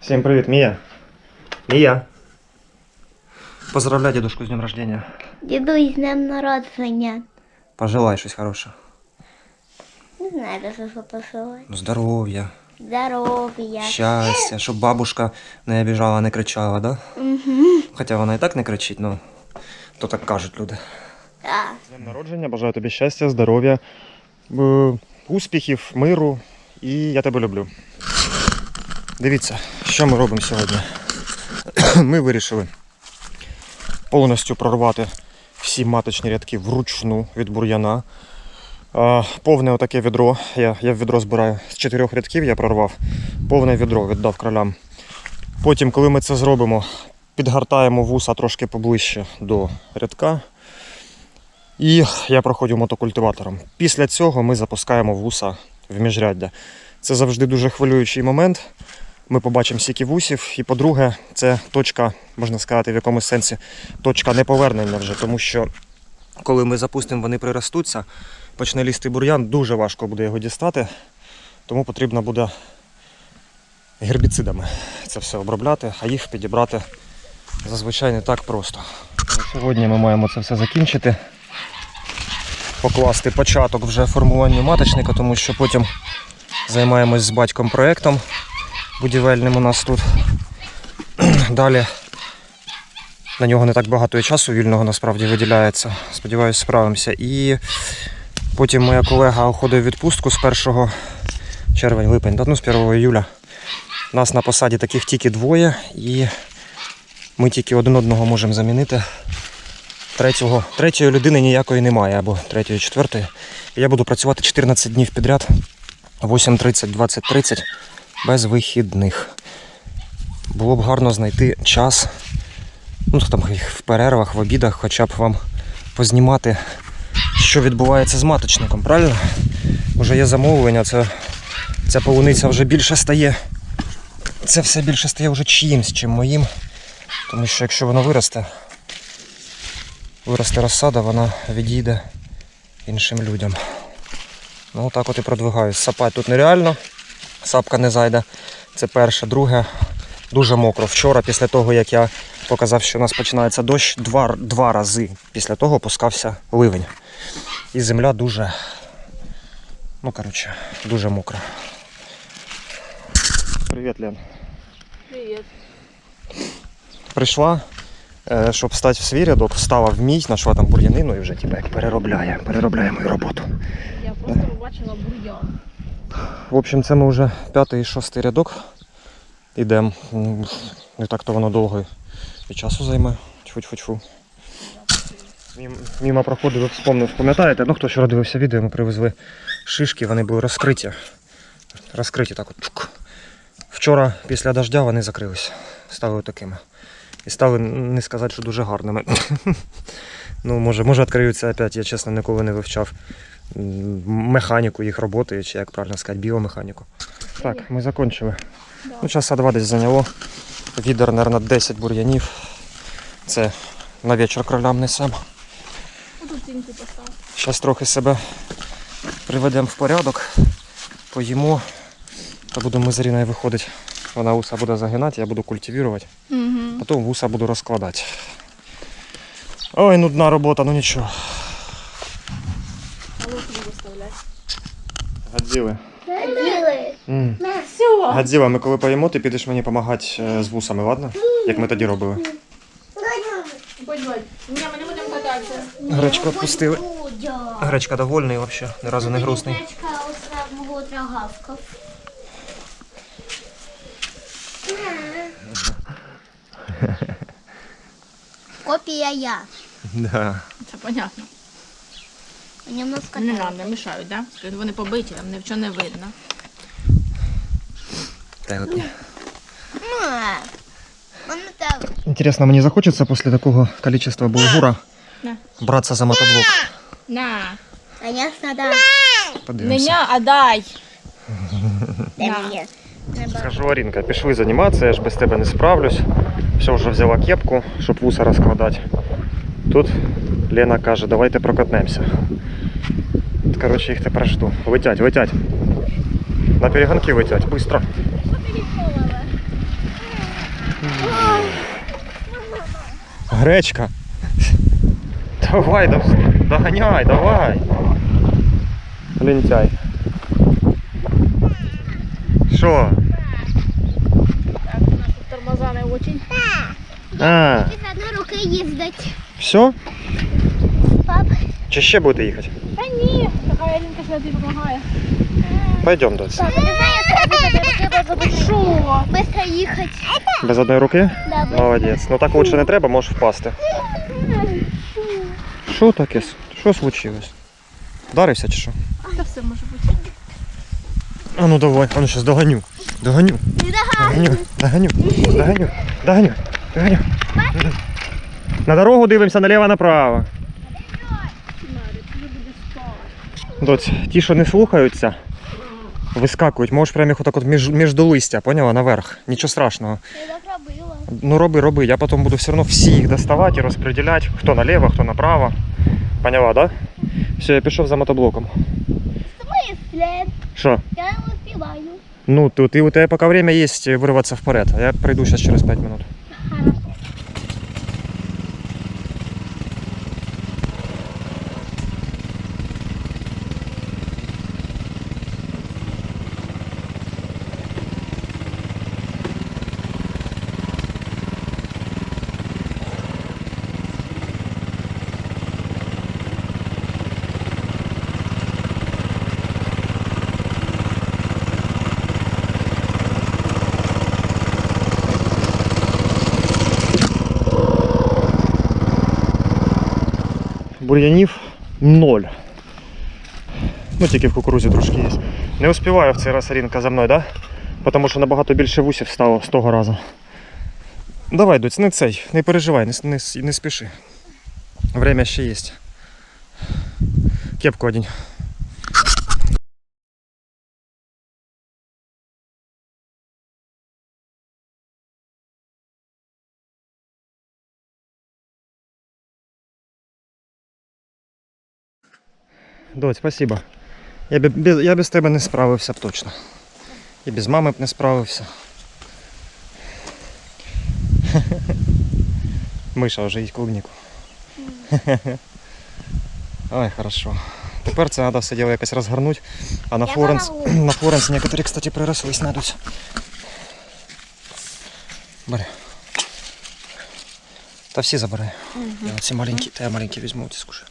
Всем привет, Мия. Мия. Поздравляй дедушку с днем рождения. Дідусь, з днем народження. Пожелай щось хороше. Не знаю, за що посилати. Ну, Здоров'я, Здоров'я. щастя, щоб бабушка не обіжала, не кричала, да? Угу. Хоча вона і так не кричить, ну то так кажуть люди. Так. З днем народження, бажаю тобі щастя, здоров'я, е, успіхів, миру і я тебе люблю. Дивіться, що ми робимо сьогодні. Ми вирішили повністю прорвати всі маточні рядки вручну від бур'яна. Повне отаке відро. Я, я відро збираю з чотирьох рядків, я прорвав. Повне відро віддав кролям. Потім, коли ми це зробимо, підгортаємо вуса трошки поближче до рядка. І я проходжу мотокультиватором. Після цього ми запускаємо вуса в міжряддя. Це завжди дуже хвилюючий момент. Ми побачимо стільки вусів. І по-друге, це точка, можна сказати, в якомусь сенсі точка неповернення вже, тому що коли ми запустимо, вони приростуться, почне лізти бур'ян, дуже важко буде його дістати. Тому потрібно буде гербіцидами це все обробляти, а їх підібрати зазвичай не так просто. Сьогодні ми маємо це все закінчити покласти початок вже формуванню маточника, тому що потім займаємось з батьком проєктом будівельним у нас тут. Далі на нього не так багато часу вільного насправді виділяється. Сподіваюсь, справимося. І потім моя колега уходить в відпустку з 1 червень, липень, ну, з 1 іюля. Нас на посаді таких тільки двоє, і ми тільки один одного можемо замінити третього, третьої людини ніякої немає, або третьої, четвертої. Я буду працювати 14 днів підряд, 8.30, 20.30, без вихідних. Було б гарно знайти час, ну там в перервах, в обідах, хоча б вам познімати, що відбувається з маточником, правильно? Уже є замовлення, це, ця полуниця вже більше стає. Це все більше стає вже чиїмсь, чим моїм. Тому що якщо воно виросте, виросте розсада, вона відійде іншим людям. Ну так от і продвигаюсь. Сапати тут нереально, сапка не зайде. Це перше. Друге, дуже мокро. Вчора, після того, як я показав, що у нас починається дощ, два, два рази після того пускався ливень. І земля дуже, ну коротше, дуже мокра. Привіт, Лен. Привет. Прийшла, е, щоб стати в свій рядок, встала в мій, знайшла там бур'янину і вже типу, як переробляє, переробляє мою роботу. Я просто побачила бур'ян. В общем, це ми вже п'ятий і шостий рядок йдемо. Не так то воно довго і часу займе. Мім- Міма проходив, вспомнив, пам'ятаєте, ну хто вчора дивився відео, ми привезли шишки, вони були розкриті. Розкриті так от. Вчора після дождя вони закрились. Стали такими. І стали не сказати, що дуже гарними. ну, може, може відкриються опять, я чесно ніколи не вивчав механіку їх роботи, чи як правильно сказати, біомеханіку. Так, ми закончили. Да. Ну, часа два десь зайняло. Відер, мабуть, 10 бур'янів. Це на вечір кролям несемо. Зараз трохи себе приведемо в порядок, поїмо, та будемо ми з Аріною виходити. Вона вуса буде загинати, я буду культивувати, Угу. потім вуса буду розкладати. Ой, нудна робота, ну нічого. А лук не виставляй. Гадзіли. М. Все. Гадзіла, ми коли поїмо, ти підеш мені допомагати з вусами, ладно? Як ми тоді робили. Будь будь. Ні, ми не будемо кататися. Гречку відпустили. Гречка довольний взагалі, ні разу не грустний. Гречка ось мого трагавка. Копія я. Да. Це понятно. Немножко Не нам не мішають, да? Тут Вони побиті, там нічого не видно. Так от. Мама так. Интересно, мне захочется после такого количества булгура На. браться за мотоблок. На. Конечно, да. Подивимося. ня, а дай. Дай На. мені. Не. Скажу, Арінка, пішли займатися, я ж без тебе не справлюсь. Все, вже взяла кепку, щоб вуса розкладати. Тут Лена каже, давайте прокатнемся. Короче, их-то прожду. Летять, летять. На перегонки летять, быстро. Гречка. Давай, догоняй, давай. Лентяй. Що? Тормоза не очень. А. Одна рука їздить. Все? Чи ще будете їхати? Та ні, така Алінка сюди допомагає. Пойдем, доць. Пап, ти знаєш, що без одної руки було б їхати. Без одної руки? Да, без- Молодець. Ну так лучше не треба, можеш впасти. Що таке? Що случилось? Вдарився чи що? Та все може бути. А ну давай, а ну зараз доганю. Доганю. Доганю. Доганю. Доганю. Доганю. Доганю. На дорогу дивимося наліво-направо. Марик, Доць, ті, що не слухаються, вискакують. Можеш прямо їх отак от між, між до листя, поняла, наверх. Нічого страшного. Я так робила. Ну роби, роби. Я потім буду все одно всі їх доставати і розподіляти, хто наліво, хто направо. Поняла, да? Все, я пішов за мотоблоком. Смисле? Що? Я не успіваю. Ну, тут и у тебя пока время есть вырваться вперед. А я пройду сейчас через 5 минут. Бур'янів ноль. Ну, тільки в кукурузі трошки є. Не успіваю в цей раз рінка за мною, да? Тому що набагато більше вусів стало з того разу. Давай, доць, не цей, не переживай, не, не, не спіши. Время ще є. Кепку одінь. Доть, спасибо. Я, б- без, я без тебе не справився б точно. І без мами б не справився. Миша вже їсть клубніку. Ой, хорошо. Тепер це треба все діло якось розгорнути. А на Я Флоренс, на Флоренс некоторі, кстати, прирослись надуть. Бери. Та всі забирай. Я оці маленькі, та я маленькі візьму, ці скушаю.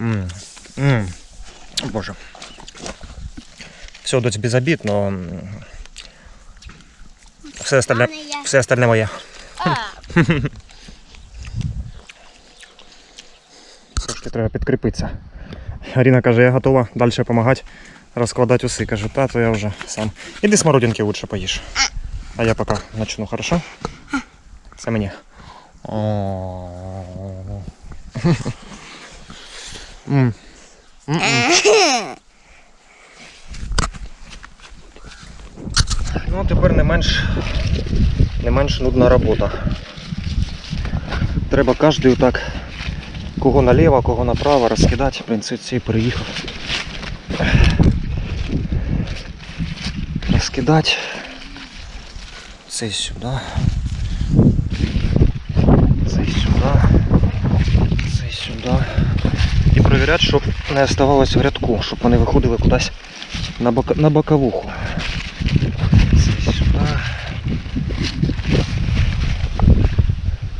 М, м. О, Боже. Все, доць без обід, но все остальне, все остальне моє. Трошки треба підкріпитися. Аріна каже, я готова далі допомагати розкладати уси. Кажу, та то я вже сам. Іди смородинки лучше поїж. А я поки начну, хорошо? Це мені. Ну, тепер не менш, не менш нудна робота. Треба кожен так, кого наліво, кого направо розкидати. В принципі, цей переїхав. Розкидати. Цей сюди. І перевіряти, щоб не оставалось в рядку, щоб вони виходили кудись на, бока, на боковуху. Цей сюди.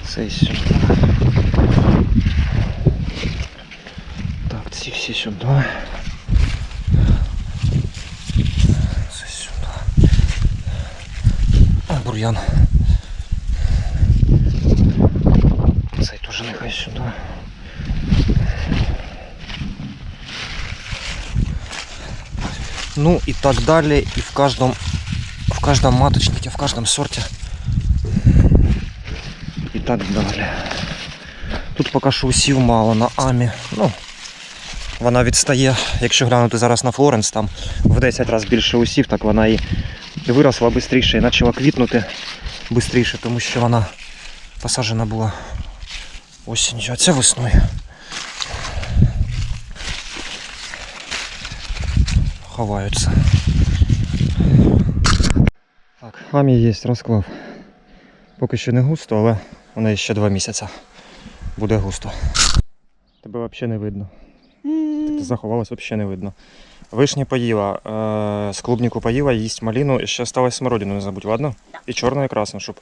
Цей сюди. Так, ці всі сюди. Це сюди. О, бур'ян. Ну и так далее, и в каждом, в каждом маточнике, в каждом сорте. І так далі. Тут поки що усів мало на Амі. Ну, вона відстає, якщо глянути зараз на Флоренс, там в 10 разів більше усів, так вона і виросла швидше і почала квітнути швидше, тому що вона посаджена була осінню, а це весною. Ховаються. Так, Амі є, розклав. Поки що не густо, але у неї ще два місяці. Буде густо. Тебе взагалі не видно. Ти заховалась, взагалі не видно. Вишні поїла, е, з клубніку поїла, їсть маліну і ще осталось смородину, не забудь, ладно? І чорну, і красну, щоб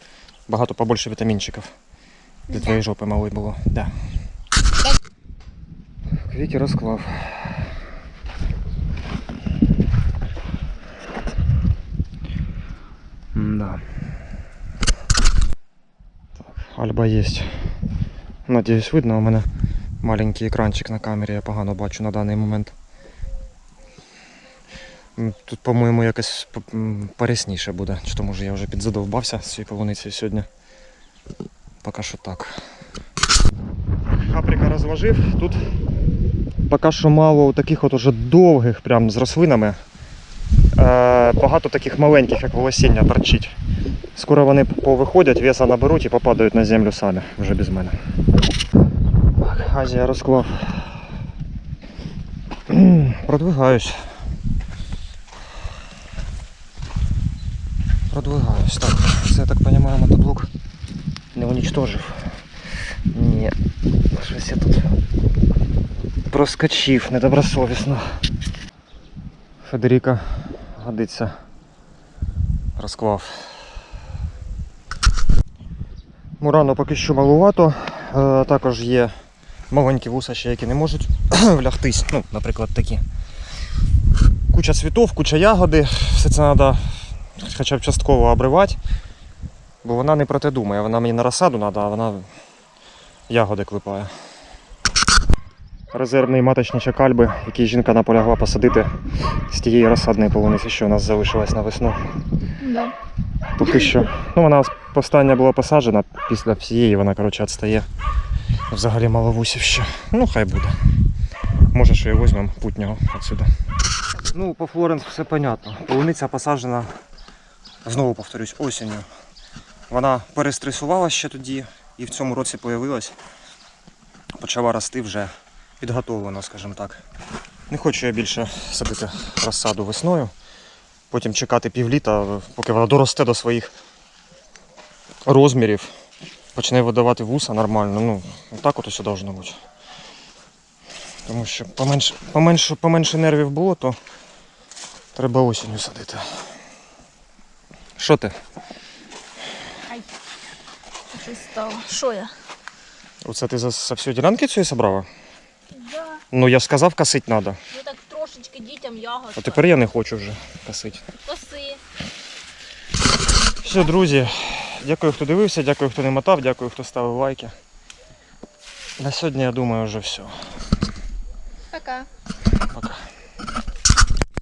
багато побольше вітамінчиків для твоєї жопи малої було. Да. Квіті розклав. Да. Так, Альба есть. Надіюсь, видно, у мене маленький екранчик на камері, я погано бачу на даний момент. Тут, по-моєму, якось порясніше буде, чи то може я вже підзадовбався з цією полуницею сьогодні. Поки що так. Каприка розложив. Тут поки що мало таких от уже довгих, прям з рослинами. Е, багато таких маленьких, як волосіння, торчить. Скоро вони повиходять, веса наберуть і попадають на землю самі, вже без мене. Азія розклав. Продвигаюсь. Продвигаюсь. Так, це я так розумію, мотоблок не уничтожив. Ні. Щось я тут проскочив недобросовісно. Федеріка годиться. Розклав. Мурану поки що малувато. Е, також є маленькі вуса ще, які не можуть влягтись. Ну, наприклад, такі. Куча цвітов, куча ягоди. Все це треба хоча б частково обривати. Бо вона не про те думає. Вона мені на розсаду треба, а вона ягоди клепає. Резервний маточничок Альби, який жінка наполягла посадити з тієї розсадної полуниці, що у нас залишилась на весну. Да. Поки що. Ну, вона остання була посаджена, після всієї вона, коротше, відстає. Взагалі мало вусів ще. Ну, хай буде. Може, що і візьмемо путнього отсюди. Ну, по Флоренс все понятно. Полуниця посаджена, знову повторюсь, осінню. Вона перестресувала ще тоді і в цьому році появилась. Почала рости вже підготовлено, скажімо так. Не хочу я більше садити розсаду весною потім чекати півліта, поки вона доросте до своїх розмірів, почне видавати вуса нормально. Ну, так от усе должно бути. Тому що поменше, поменше, поменше нервів було, то треба осінню садити. Що ти? Щось стало. Що я? Оце ти за, за всю ділянки цієї собрала? Ну я ж сказав, косить треба. Ну так трошечки дітям ягод. А тепер я не хочу вже косити. Коси. Все, друзі, дякую, хто дивився, дякую, хто не мотав, дякую, хто ставив лайки. На сьогодні, я думаю, вже все.